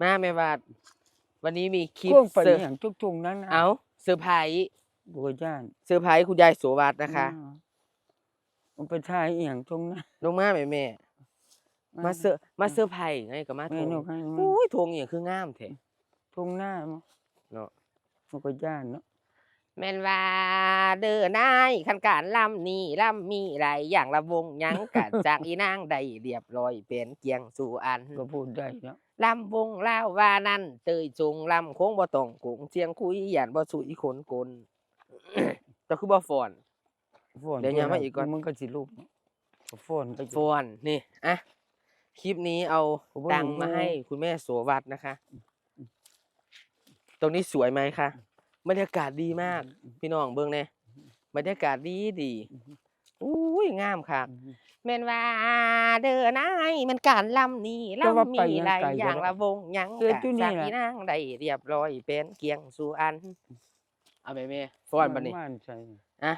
มาแม่บาดวันนี้มีคลิปพ่วงไปเซอร์อย่างทุกๆนั้นนะเอาเซอร์ไพรส์บัวย่านเซอร์ไพรส์คุณยายโสวัสดนะคะ อ่ามันไปถ่ายอหย่างตรงนั้นลงมาแม่แม่มาเซอร์มาเซอร์ไพรส์ไงก็มาแม่ทงนกให้มันอุ้ยทงอย่างคืองามแท้ ตรงหน้ามั้งเนาะ มันก็ย่านเนาะแม่นว่าเด้อนายคันการลำนี้ลำมีหลายอย่างละวงหยังกัจากอีนางได้เรียบร้อยเป็นเกียงสู่อัน ก็พูดได้เนาะ ลำวงลาวว่านั่นเตยจงลำโค้งบ่ต้องโกงเสียงคุยหยานบ่สุยขนกลก็คือบ่ฟ้อน ฟ้อนเดี๋ยวย้ำมาอีกก่อนมันก็สิรูปเนาะก็ฟ้อนไปฟ้อนนี่อะคลิปนี้เอาผมว่าตังค์หนูมาให้คุณแม่โสวัสดนะคะ ตรงนี้สวยไหมคะบรรยากาศดีมาก พี่น้องเบิ่งแน่บรรยากาศดีดีอุ้ยงามค่ะ แม่นว่าเด้อนายมันการลำนี้แต่ว่าลำมีไปยังหลายไกลอย่างบ่ละวงหยังเออกะจุนี่จากล่ะ อีนางได้เรียบร้อยเป็นเกียงสู่อัน เอาไปแม่ฟ้อนบัดนี้ม่านใช่อะ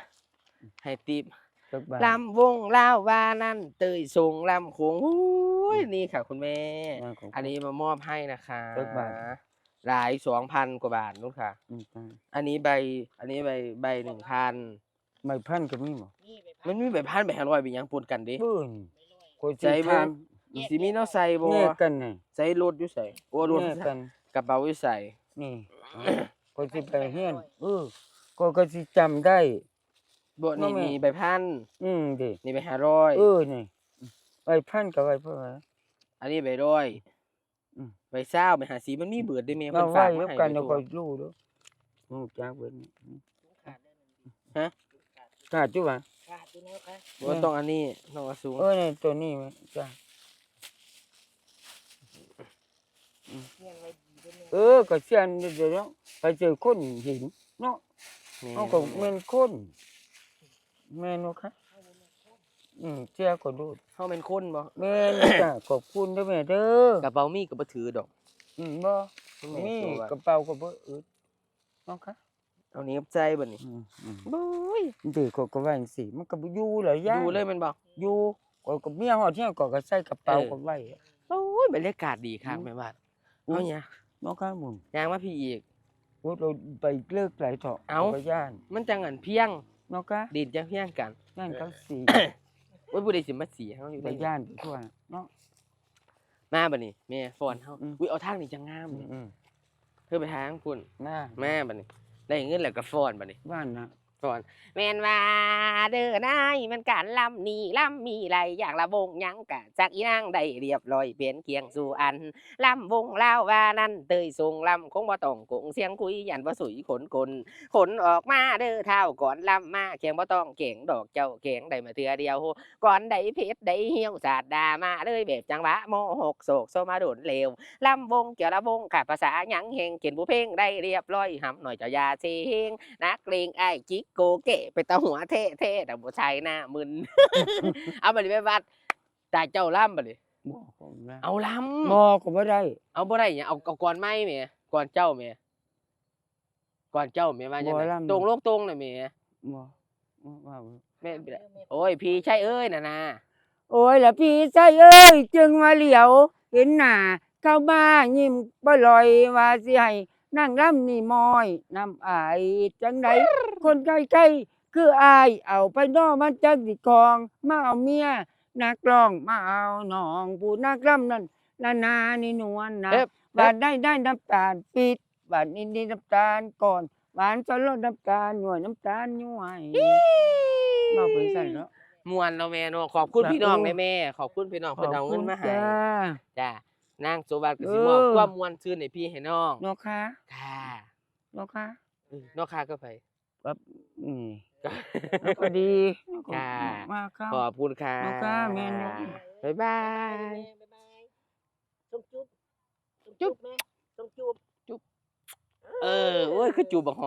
ให้ติบ จักบาทลำวงลาวว่านั่นเตยสูงลำโขงอุ้ยนี่ค่ะคุณแม่ว่าของอันนี้มามอบให้นะคะจักบาทหลายสองพันกว่าบาทนู่นค่ะ อืมตายอันนี้ใบ อันนี้ใบใบหนึ่งพัน ไม่พันก็มีบ่มันมีใบพันใบห้าร้อยใบหยังปนกันดิเบิ่นคนใจสิเบิ่ถางมสิมีเนาะใส่บ่แยกกันนี่ใส่รถอยู่ใส่โอ้รถแยกกันกระเป๋าอยู่ใส่นี่ก็สิไปเฮียนเออก็ก็สิจำได้ บ่นี่ว่าแม่มีใบพันอืมดินี่ใบห้าร้อยเออนี่ไปพันกับไปเพื่ออะไรอันนี้ใบร้อยอืม ใบเศร้าใบหาสีมันมีเบิดได้แม่เราเพิ่นไหว้ฝากมาแล้วให้กันไว้เราตัก็วรู้เด้ออืมจ้าเบิ่นฮะ กล้าจุวะบ่ต้องอันนี้ต้องเอาสูงเออนี่ตัวนี้มั้ยจ้าเออก็เสียนเดี๋ยวเนาะไปเจอคนหินเนาะแม่เอาก็แม่นคนแม่นบ่คะอืมเสียก็ดูเฮาเป็นคนบ่แม่นจ้าขอบคุณเด้อแม่เด้อกระเป๋ามีก็บ่ถือดอก อืมบ่คุณแม่มีโทรว่ากระเป๋าก็บ่อึดเนาะคะ เอานี้กับใจบ่นี่อืมอืมบุ้ยเด็กก็ก็ว่าจังซี่มันก็บ่อยู่แล้วย่าดูเลยแมันบ่อยู่ก็ก็เมียฮอดเที่ยงก็ก็ใส่กระเป๋าเออ ก็ไว้อะโอ้ยบรรยากาศดีครับอืมแม่บ้านอืมเอาเนี่ยเนาะครับมึงยางมาพี่อีก โอ้เราไปเลิกหลายเถาะเอ้าก็ย่านมันจังอันเพียงเนาะคะดีดจังเพียงกันย่านเขาสีโอ้ยผู้ใดสิมาสีเฮาอยู่ไปได้ย่านไปทั่วเนาะ มาบัดนี้แม่ฟ้อนเฮาอืม อุ้ยเอาทางนี้จังงามอืมนี่อืมเธอไปทางพุ่น หน้าแม่บัดนี้ ได้เงินแล้วก็ฟ้อนบัดนี้ บ้านนะ ฟ้อนแมนว่าเด้อนายมันการลำนี้ลำมีหลายอย่างละวงยังกะจากอีนางได้เรียบร้อยเป็นเกียงสู่อันลำวงเล่าว่านั่นเตยทรงลำคงบ่ต้องกงเสียงคุยยันบ่สุยขนกลขนออกมาเด้อเท้าก่อนลำมาเคียงบ่ต้องเก่งดอกเจ้าเก่งได้มาเทือเดียวก่อนได้เพชรได้เหี่ยวสาดดามาเลยแบบจังหวะโมหกโศกโซมาโดนเลวลำวงเกี่ยวละวงขาดภาษาหยังเฮงเขียนผู้เพ่งได้เรียบร้อยหำหน่อยเจ้ายาเซเฮงนักเลงไอ้จิก โกเกะไปตาหัวเท่เท่แต่บ่ใช่หน้ามึน เอาบัดนี้ไปวัดตาเจ้าล่ำบัดนี้บ่ผมนะเอาลำบ่ก็บ่ได้เอาบ่ได้หยังเอาเอาก่อนไม้แหม่ก่อนเจ้าแหม่ก่อนเจ้าแหม่ว่าจังบ่ไดลำตรงโลกตรงน่ะแหม่บ่บ่ว่าบ่แม่นไปได้โอ้ยพี่ใช่เอ้ยน่ะนะโอ้ยละพี่ใจเอ้ย จึงมาเหลียว เห็นหน้าเข้ามายิ้มบ่ลอยว่าสิให้ นั่งร่ำนี่มอยน้ำอายจังไดคนใกล้ๆคืออายเอาไปนอกมันจักสิกอง มาเอาเมียนักร้องมาเอาน้องผู้นักร่ำนั่นนานานี่นวลนะเอ๊ะหวานได้ได้น้ำตาลปิดหวานนิดนิดน้ำตาลก่อนหวานจนลดน้ำตาลหน่วยน้ำตาลหน่วยมาเป็นสั่นเนาะมวนเนาะแม่เนาะขอบคุณจ้ะพี่น้องโอ้แม่แม่ขอบคุณพี่น้องเพิ่นเอาเงินมาให้จ้าจ้า นางโซบัตก็สิเออมอบความมวนซื่นให้พี่ให้น้องเนาะค่ะค่ะเนาะค่ะเออน้องค่ะก็ไปแบบอืมก็แล้วก็ดีแล้วก็จ้ามากครับขอบคุณค่ะน้องค่ะแม่เนาะบ๊ายบายจุ๊บจุ๊บจุ๊บแม่ต้องจุ๊บเออโอ้ยคือจูบบักหอม